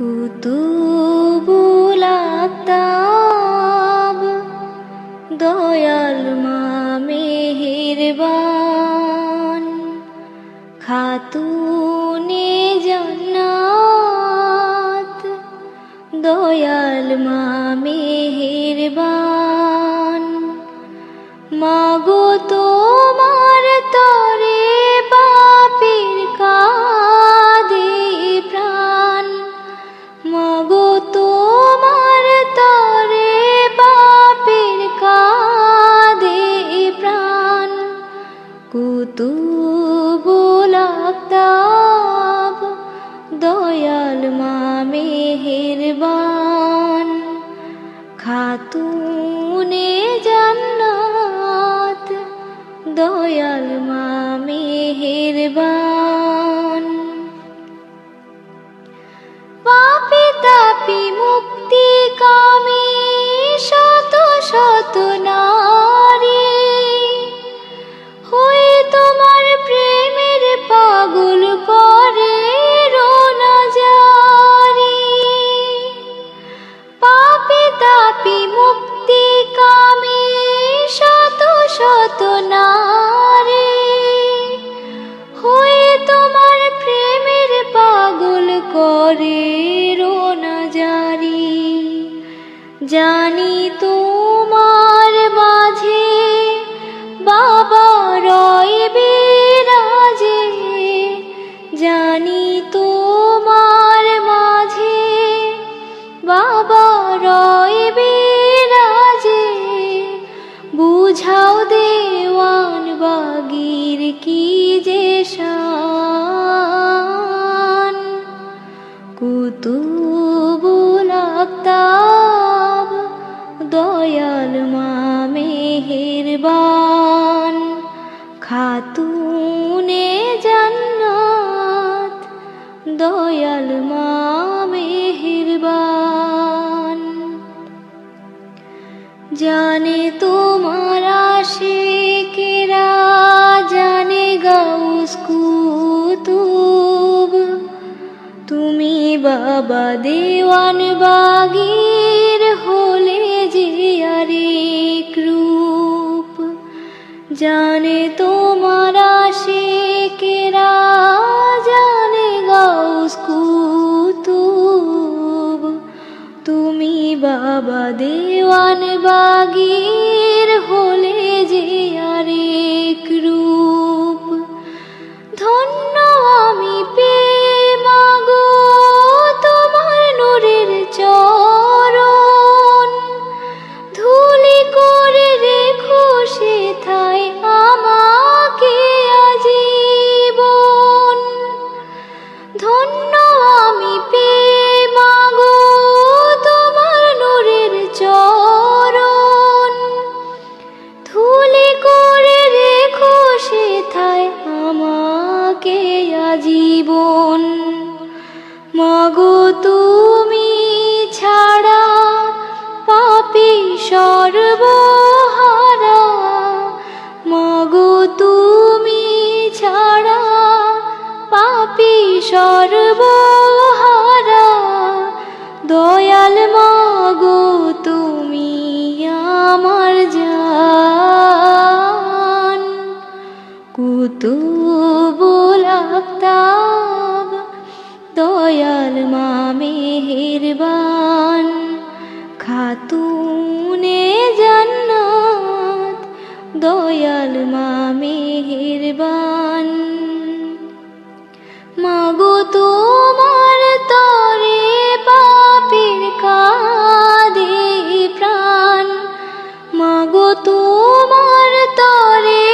কুতুবুল আফতাব দয়াল মা মেহেরবান খাতুনে জান্নাত দয়াল মা কুতুবুল আফতাব দয়াল মা মেহেরবান। খাতুনে জান্নাত দয়াল মা মেহেরবান। করে রোনা জারি। জানি তোমার মাঝে বাবা রয় রাজে জানি তোমার মাঝে বাবা রয় রাজে বুঝাও দেওয়ান বাগির কি দয়াল মেহেরবান, খাতুনে জান্নাত, দয়াল মা মেহেরবান। জানে তোমার আশিকেরা, জানে গাউস কুতুব। তুমি বাবা দেওয়ান বাগির বাবা দেওয়ান বাগির হলে যে আরেক রূপ। ধন্য আমি পে তোমার রেখো সেথায় আমাকে ধন্য আজীবন মাগো তুমি ছাড়া পাপি সর্বহারা। মাগো তুমি ছাড়া পাপি সর্বহারা খাতুনে জান্নাত দয়াল মা মেহেরবান। মাগো তোমার তরে পাপের কাদে প্রাণ। মাগো তোমার তরে